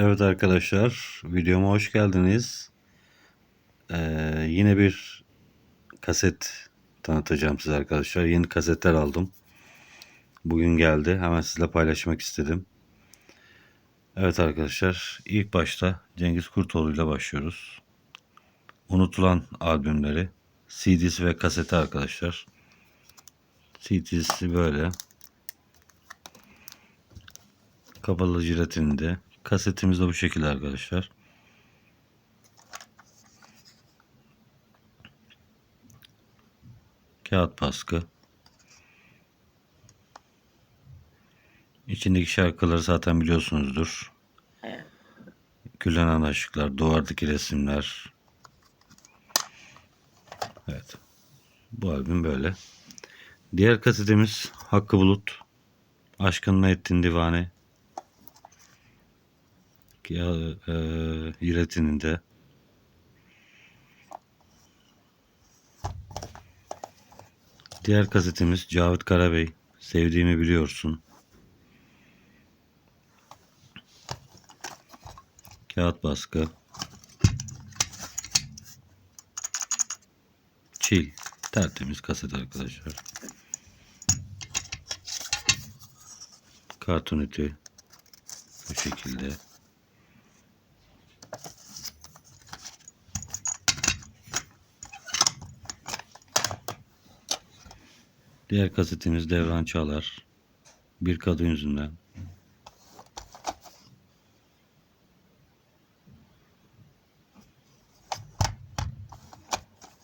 Evet arkadaşlar, videoma hoş geldiniz. Ee, yine bir kaset tanıtacağım size arkadaşlar. Yeni kasetler aldım. Bugün geldi. Hemen sizle paylaşmak istedim. Evet arkadaşlar, ilk başta Cengiz Kurtoğlu ile başlıyoruz. Unutulan albümleri, CD'si ve kaseti arkadaşlar. CD'si böyle. Kapalı jiletinde. Kasetimiz de bu şekilde arkadaşlar. Kağıt baskı. İçindeki şarkıları zaten biliyorsunuzdur. Gülen aşıklar, duvardaki resimler. Evet. Bu albüm böyle. Diğer kasetimiz Hakkı Bulut. Aşkın ettin divane. Ya, e, Yiğret'inin de Diğer kasetimiz Cavit Karabey. Sevdiğimi biliyorsun. Kağıt baskı. Çil. Tertemiz kaset arkadaşlar. Karton eti. Bu şekilde. Diğer kasetimiz Devran Çalar. Bir kadın yüzünden.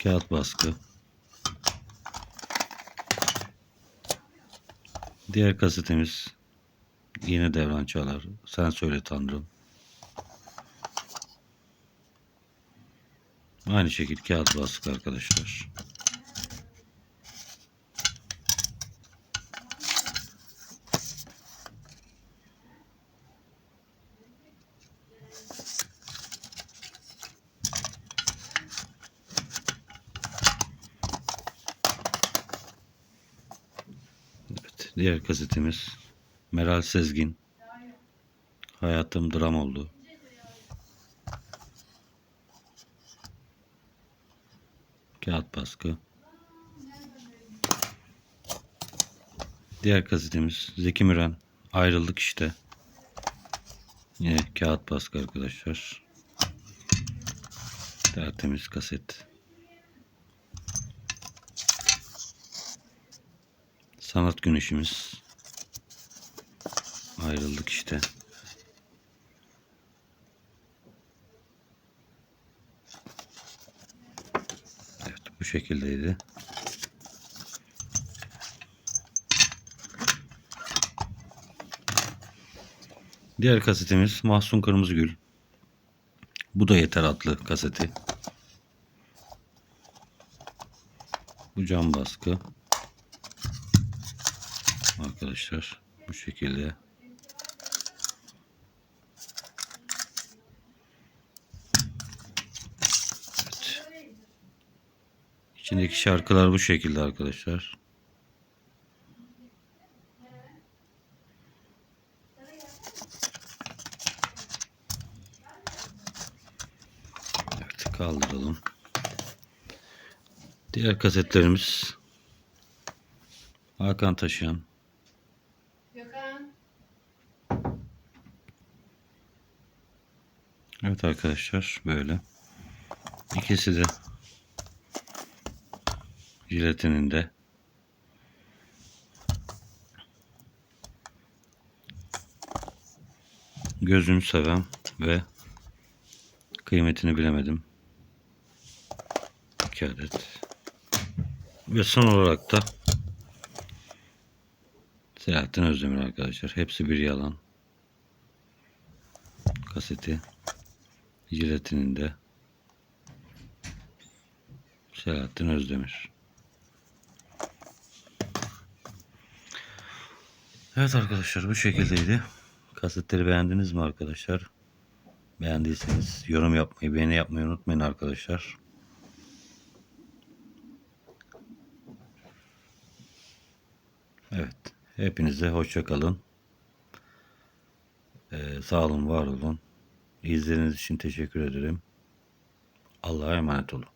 Kağıt baskı. Diğer kasetimiz yine Devran Çalar. Sen söyle Tanrım. Aynı şekilde kağıt baskı arkadaşlar. Evet, diğer kasetimiz Meral Sezgin. Hayatım dram oldu. Kağıt baskı. Diğer kasetimiz Zeki Müren. Ayrıldık işte. Yine kağıt baskı arkadaşlar. Tertemiz kaset. Sanat güneşimiz. Ayrıldık işte. Evet bu şekildeydi. Diğer kasetimiz Mahsun Kırmızıgül. Bu da Yeter adlı kaseti. Bu cam baskı. Arkadaşlar bu şekilde. Evet. İçindeki şarkılar bu şekilde arkadaşlar. Evet kaldıralım. Diğer kasetlerimiz Hakan Taşıyan. Evet arkadaşlar böyle. İkisi de jiletininde. Gözünü seven ve kıymetini bilemedim. İki adet. Ve son olarak da Selahattin Özdemir arkadaşlar. Hepsi bir yalan. Kaseti jiletinin de Selahattin Özdemir. Evet arkadaşlar bu şekildeydi. Kasetleri beğendiniz mi arkadaşlar? Beğendiyseniz yorum yapmayı, beğeni yapmayı unutmayın arkadaşlar. Evet. Hepinize hoşça kalın. Ee, sağ olun, var olun. İzlediğiniz için teşekkür ederim. Allah'a emanet olun.